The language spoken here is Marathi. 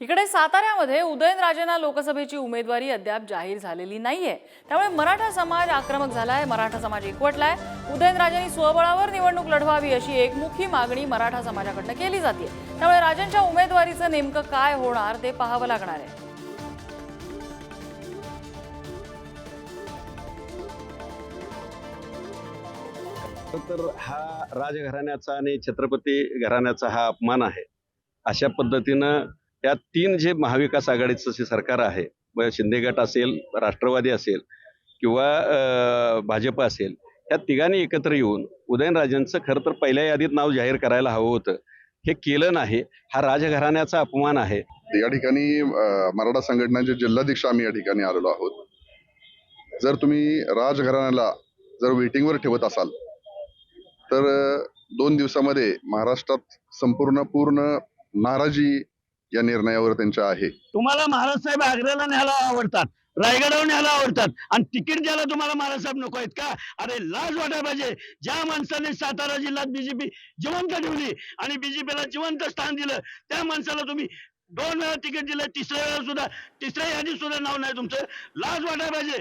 इकडे साताऱ्यामध्ये उदयनराजेंना लोकसभेची उमेदवारी अद्याप जाहीर झालेली नाहीये. त्यामुळे मराठा समाज आक्रमक झालाय मराठा समाज एकवटलाय. उदयनराजेंनी स्वबळावर निवडणूक लढवावी अशी एकमुखी मागणी मराठा समाजाकडनं केली जाते. त्यामुळे राजेंच्या उमेदवारीचं नेमकं काय होणार ते पाहावं लागणार आहे. तर हा राजघराण्याचा आणि छत्रपती घराण्याचा हा अपमान आहे. अशा पद्धतीनं या तीन जे महाविकास आघाडीचं जे सरकार आहे व शिंदे गट असेल राष्ट्रवादी असेल किंवा भाजप असेल या तिघांनी एकत्र येऊन उदयनराजेंचं खरं तर पहिल्या यादीत नाव जाहीर करायला हवं होतं. हे केलं नाही. हा राजघराण्याचा अपमान आहे. या ठिकाणी मराठा संघटनांचे जिल्हाध्यक्ष आम्ही या ठिकाणी आलेलो आहोत. जर तुम्ही राजघराण्याला जर वेटिंगवर ठेवत असाल तर दोन दिवसामध्ये महाराष्ट्रात संपूर्ण पूर्ण नाराजी या निर्णयावर त्यांच्या आहे. तुम्हाला महाराज साहेब आग्र्याला न्यायला आवडतात रायगडावर न्यायला आवडतात आणि तिकीट द्यायला तुम्हाला महाराज साहेब नको आहेत का? अरे लाज वाटायला पाहिजे. ज्या माणसाने सातारा जिल्ह्यात बीजेपी जिवंत ठेवली आणि बीजेपीला जिवंत स्थान दिलं त्या माणसाला तुम्ही दोन वेळा तिकीट दिलं तिसऱ्या वेळा सुद्धा तिसऱ्या यादीत सुद्धा नाव नाही तुमचं. लाज वाटायला पाहिजे.